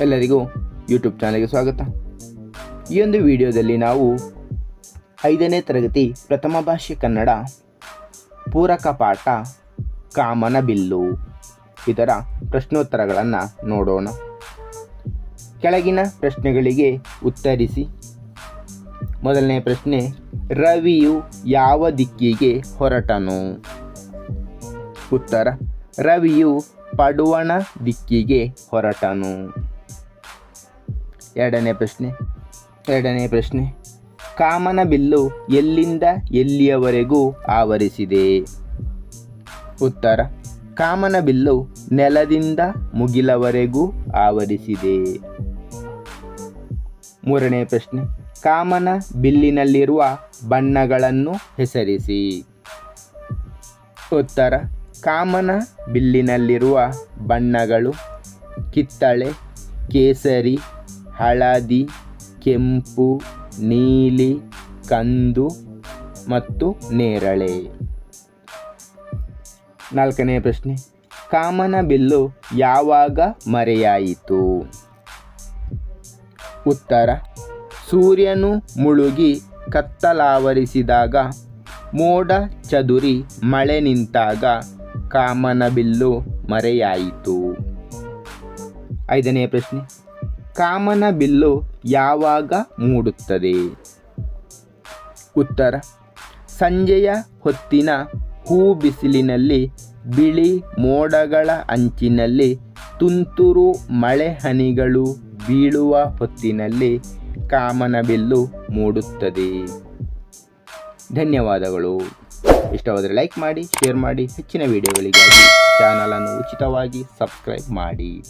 ಎಲ್ಲರಿಗೂ ಯೂಟ್ಯೂಬ್ ಚಾನಲ್ಗೆ ಸ್ವಾಗತ. ಈ ಒಂದು ವಿಡಿಯೋದಲ್ಲಿ ನಾವು ಐದನೇ ತರಗತಿ ಪ್ರಥಮ ಭಾಷೆ ಕನ್ನಡ, ಪೂರಕ ಪಾಠ, ಕಾಮನ ಬಿಲ್ಲು ಇದರ ಪ್ರಶ್ನೋತ್ತರಗಳನ್ನು ನೋಡೋಣ. ಕೆಳಗಿನ ಪ್ರಶ್ನೆಗಳಿಗೆ ಉತ್ತರಿಸಿ. ಮೊದಲನೇ ಪ್ರಶ್ನೆ, ರವಿಯು ಯಾವ ದಿಕ್ಕಿಗೆ ಹೊರಟನು? ಉತ್ತರ, ರವಿಯು ಪಡುವಣ ದಿಕ್ಕಿಗೆ ಹೊರಟನು. ಎರಡನೇ ಪ್ರಶ್ನೆ ಎರಡನೇ ಪ್ರಶ್ನೆ. ಕಾಮನ ಬಿಲ್ಲು ಎಲ್ಲಿಂದ ಎಲ್ಲಿಯವರೆಗೂ ಆವರಿಸಿದೆ? ಉತ್ತರ, ಕಾಮನ ಬಿಲ್ಲು ನೆಲದಿಂದ ಮುಗಿಲವರೆಗೂ ಆವರಿಸಿದೆ. ಮೂರನೇ ಪ್ರಶ್ನೆ, ಕಾಮನ ಬಿಲ್ಲಿನಲ್ಲಿರುವ ಬಣ್ಣಗಳನ್ನು ಹೆಸರಿಸಿ. ಉತ್ತರ, ಕಾಮನ ಬಿಲ್ಲಿನಲ್ಲಿರುವ ಬಣ್ಣಗಳು ಕಿತ್ತಳೆ, ಕೇಸರಿ ಹಳದಿ, ಕೆಂಪು, ನೀಲಿ, ಕಂದು ಮತ್ತು ನೇರಳೆ. ನಾಲ್ಕನೇ ಪ್ರಶ್ನೆ. ಕಾಮನ ಬಿಲ್ಲು ಯಾವಾಗ ಮರೆಯಾಯಿತು? ಉತ್ತರ. ಸೂರ್ಯನು ಮುಳುಗಿ ಕತ್ತಲಾವರಿಸಿದಾಗ ಮೋಡ ಚದುರಿ ಮಳೆ ನಿಂತಾಗ ಕಾಮನ ಬಿಲ್ಲು ಮರೆಯಾಯಿತು. ಐದನೇ ಪ್ರಶ್ನೆ. ಕಾಮನ ಬಿಲ್ಲು ಯಾವಾಗ ಮೂಡುತ್ತದೆ? ಉತ್ತರ, ಸಂಜೆಯ ಹೊತ್ತಿನ ಹೂ ಬಿಸಿಲಿನಲ್ಲಿ, ಬಿಳಿ ಮೋಡಗಳ ಅಂಚಿನಲ್ಲಿ, ತುಂತುರು ಮಳೆ ಹನಿಗಳು ಬೀಳುವ ಹೊತ್ತಿನಲ್ಲಿ ಕಾಮನ ಬಿಲ್ಲು ಮೂಡುತ್ತದೆ. ಧನ್ಯವಾದಗಳು. ಇಷ್ಟವಾದರೆ ಲೈಕ್ ಮಾಡಿ, ಶೇರ್ ಮಾಡಿ, ಹೆಚ್ಚಿನ ವಿಡಿಯೋಗಳಿಗಾಗಿ ಚಾನಲನ್ನು ಉಚಿತವಾಗಿ ಸಬ್ಸ್ಕ್ರೈಬ್ ಮಾಡಿ.